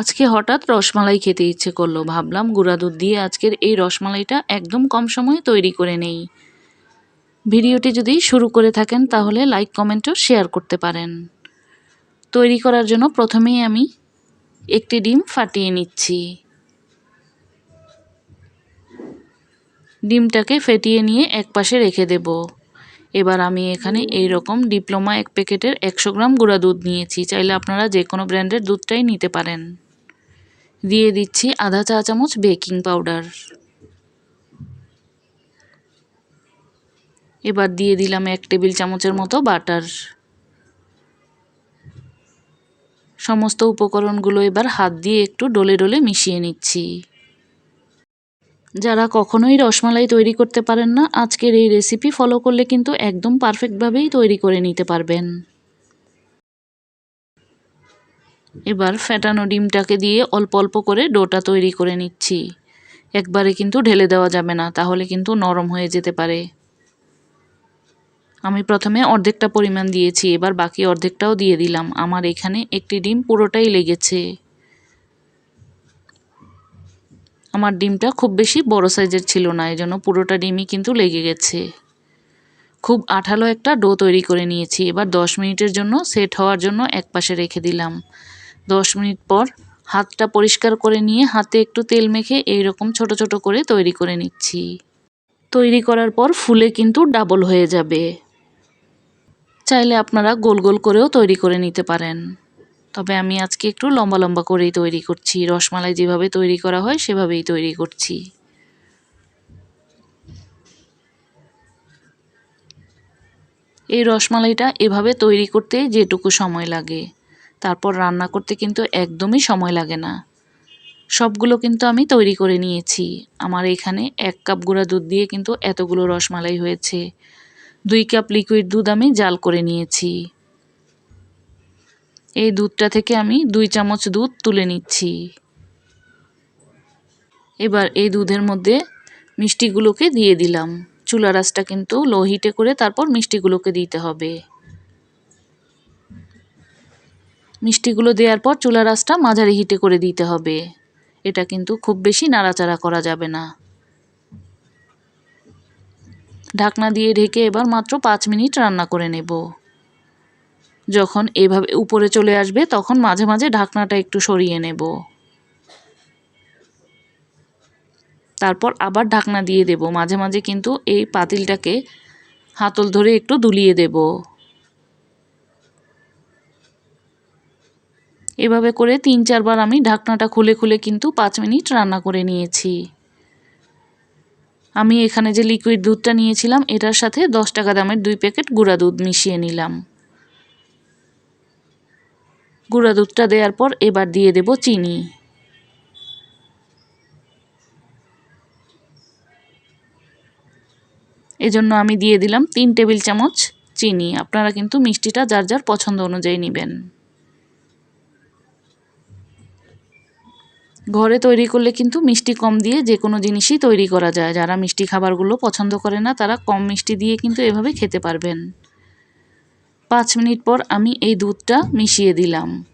আজকে হঠাৎ রসমালাই খেতে ইচ্ছে করল। ভাবলাম গুঁড়া দুধ দিয়ে আজকের এই রসমালাইটা একদম কম সময়ে তৈরি করে নেই। ভিডিওটি যদি শুরু করে থাকেন, তাহলে লাইক কমেন্টও শেয়ার করতে পারেন। তৈরি করার জন্য প্রথমেই আমি একটি ডিম ফাটিয়ে নিচ্ছি। ডিমটাকে ফেটিয়ে নিয়ে এক পাশে রেখে দেব। এবার আমি এখানে এই রকম ডিপ্লোমা এক প্যাকেটের একশো গ্রাম গুঁড়া দুধ নিয়েছি। চাইলে আপনারা যে কোনো ব্র্যান্ডের দুধটাই নিতে পারেন। দিয়ে দিচ্ছি আধা চা চামচ বেকিং পাউডার। এবার দিয়ে দিলাম এক টেবিল চামচের মতো বাটার। সমস্ত উপকরণগুলো এবার হাত দিয়ে একটু ডলে ডলে মিশিয়ে নিচ্ছি। যারা কখনোই রসমালাই তৈরি করতে পারেন না, আজকের এই রেসিপি ফলো করলে কিন্তু একদম পারফেক্টভাবেই তৈরি করে নিতে পারবেন। এবার ফ্যাটানো ডিমটাকে দিয়ে অল্প অল্প করে ডোটা তৈরি করে নিচ্ছি। একবারে কিন্তু ঢেলে দেওয়া যাবে না, তাহলে কিন্তু নরম হয়ে যেতে পারে। আমি প্রথমে অর্ধেকটা পরিমাণ দিয়েছি, এবার বাকি অর্ধেকটাও দিয়ে দিলাম। আমার এখানে একটি ডিম পুরোটাই লেগেছে। আমার ডিমটা খুব বেশি বড় সাইজের ছিল না এই জন্য পুরোটা ডিমই কিন্তু লেগে গেছে। খুব আঠালো একটা ডো তৈরি করে নিয়েছি, এবার দশ মিনিটের জন্য সেট হওয়ার জন্য এক পাশে রেখে দিলাম। দশ মিনিট পর হাতটা পরিষ্কার করে নিয়ে হাতে একটু তেল মেখে এই রকম ছোট ছোট করে তৈরি করে নিচ্ছি। তৈরি করার পর ফুলে কিন্তু ডাবল হয়ে যাবে। চাইলে আপনারা গোল গোল করেও তৈরি করে নিতে পারেন। তবে আমি আজকে একটু লম্বা লম্বা করেই তৈরি করছি। রসমালাই যেভাবে তৈরি করা হয় সেভাবেই তৈরি করছি। এই রসমালাইটা এভাবে তৈরি করতে যেটুকু সময় লাগে। তারপর রান্না করতে কিন্তু একদমই সময় লাগে না। সবগুলো কিন্তু আমি তৈরি করে নিয়েছি। আমার এখানে এক কাপ গুঁড়া দুধ দিয়ে কিন্তু এতগুলো রসমালাই হয়েছে। দুই কাপ লিকুইড দুধ আমি জাল করে নিয়েছি। এই দুধটা থেকে আমি দুই চামচ দুধ তুলে নিচ্ছি। এবার এই দুধের মধ্যে মিষ্টিগুলোকে দিয়ে দিলাম। চুলা রাসটা কিন্তু লো হিটে করে তারপর মিষ্টিগুলোকে দিতে হবে। মিষ্টিগুলো দেওয়ার পর চুলা রাসটা মাঝারি হিটে করে দিতে হবে। এটা কিন্তু খুব বেশি নাড়াচাড়া করা যাবে না। ঢাকনা দিয়ে ঢেকে এবার মাত্র পাঁচ মিনিট রান্না করে নেব। যখন এভাবে উপরে চলে আসবে, তখন মাঝে মাঝে ঢাকনাটা একটু সরিয়ে নেব। তারপর আবার ঢাকনা দিয়ে দেব। মাঝে মাঝে কিন্তু এই পাতিলটাকে হাতল ধরে একটু দুলিয়ে দেব। এভাবে করে তিন, চারবার আমি ঢাকনাটা খুলে খুলে কিন্তু পাঁচ মিনিট রান্না করে নিয়েছি। আমি এখানে যে লিকুইড দুধটা নিয়েছিলাম, এটার সাথে দশ টাকা দামের দুই প্যাকেট গুঁড়া দুধ মিশিয়ে নিলাম। গুঁড়া দুধটা দেওয়ার পর এবার দিয়ে দেব চিনি। এজন্য আমি দিয়ে দিলাম তিন টেবিল চামচ চিনি। আপনারা কিন্তু মিষ্টিটা যার যার পছন্দ অনুযায়ী নেবেন। ঘরে তৈরি করলে কিন্তু মিষ্টি কম দিয়ে যে কোনো জিনিসই তৈরি করা যায়। যারা মিষ্টি খাবারগুলো পছন্দ করে না, তারা কম মিষ্টি দিয়ে কিন্তু এভাবে খেতে পারবেন। পাঁচ মিনিট পর আমি এই দুধটা মিশিয়ে দিলাম।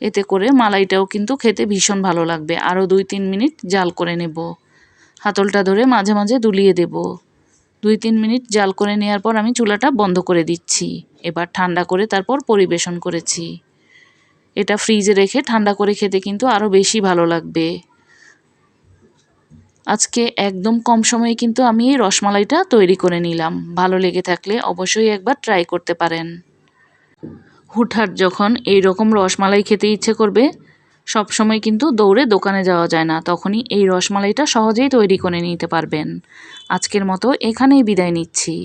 এতে করে মালাইটাও কিন্তু খেতে ভীষণ ভালো লাগবে। আরও দুই তিন মিনিট জাল করে নেব। হাতলটা ধরে মাঝে মাঝে দুলিয়ে দেব। দুই তিন মিনিট জাল করে নেওয়ার পর আমি চুলাটা বন্ধ করে দিচ্ছি। এবার ঠান্ডা করে তারপর পরিবেশন করেছি। এটা ফ্রিজে রেখে ঠান্ডা করে খেতে কিন্তু আরও বেশি ভালো লাগবে। আজকে একদম কম সময়ে কিন্তু আমি এই রসমালাইটা তৈরি করে নিলাম। ভালো লেগে থাকলে অবশ্যই একবার ট্রাই করতে পারেন। হুটহাট যখন এই রকম রসমালাই খেতে ইচ্ছে করবে, সব সময় কিন্তু দৌড়ে দোকানে যাওয়া যায় না, তখনই এই রসমালাইটা সহজেই তৈরি করে নিতে পারবেন। আজকের মতো এখানেই বিদায় নিচ্ছি।